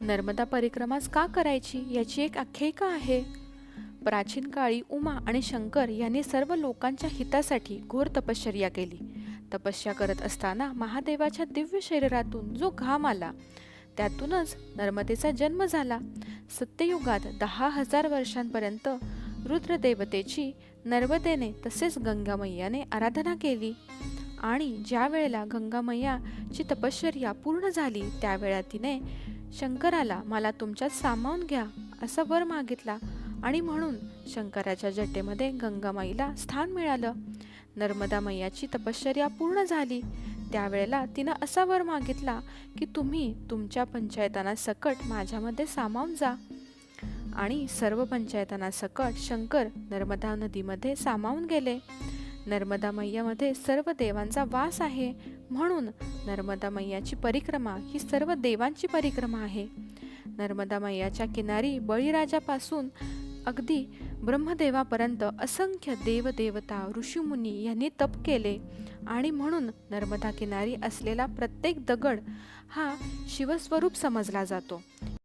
नर्मदा परिक्रमास का करायची याची एक आख्यायिका आहे. प्राचीन काळी उमा आणि शंकर यांनी सर्व लोकांच्या हितासाठी घोर तपश्चर्या केली. तपस्या करत असताना महादेवाच्या दिव्य शरीरातून जो घाम आला त्यातूनच नर्मदेचा जन्म झाला. सत्ययुगात दहा हजार वर्षांपर्यंत रुद्रदेवतेची नर्मदेने तसेच गंगामय्याने आराधना केली आणि ज्या वेळेला गंगामय्याची तपश्चर्या पूर्ण झाली त्यावेळा तिने शंकराला मला तुमच्यात सामावून घ्या असा वर मागितला आणि म्हणून शंकराच्या जटेमध्ये गंगामाईला स्थान मिळालं. नर्मदा मैयाची तपश्चर्या पूर्ण झाली. त्यावेळेला तिनं असा वर मागितला की तुम्ही तुमच्या पंचायतांना सकट माझ्यामध्ये सामावून जा. आणि सर्व पंचायतांना सकट शंकर नर्मदा नदीमध्ये सामावून गेले. नर्मदा मैयामध्ये सर्व देवांचा वास आहे. म्हणून नर्मदा मैयाची परिक्रमा ही सर्व देवांची परिक्रमा आहे. नर्मदा मैयाच्या किनारी बळीराजापासून अगदी ब्रह्मदेवापर्यंत असंख्य देवदेवता ऋषीमुनी यांनी तप केले. आणि म्हणून नर्मदा किनारी असलेला प्रत्येक दगड हा शिवस्वरूप समजला जातो.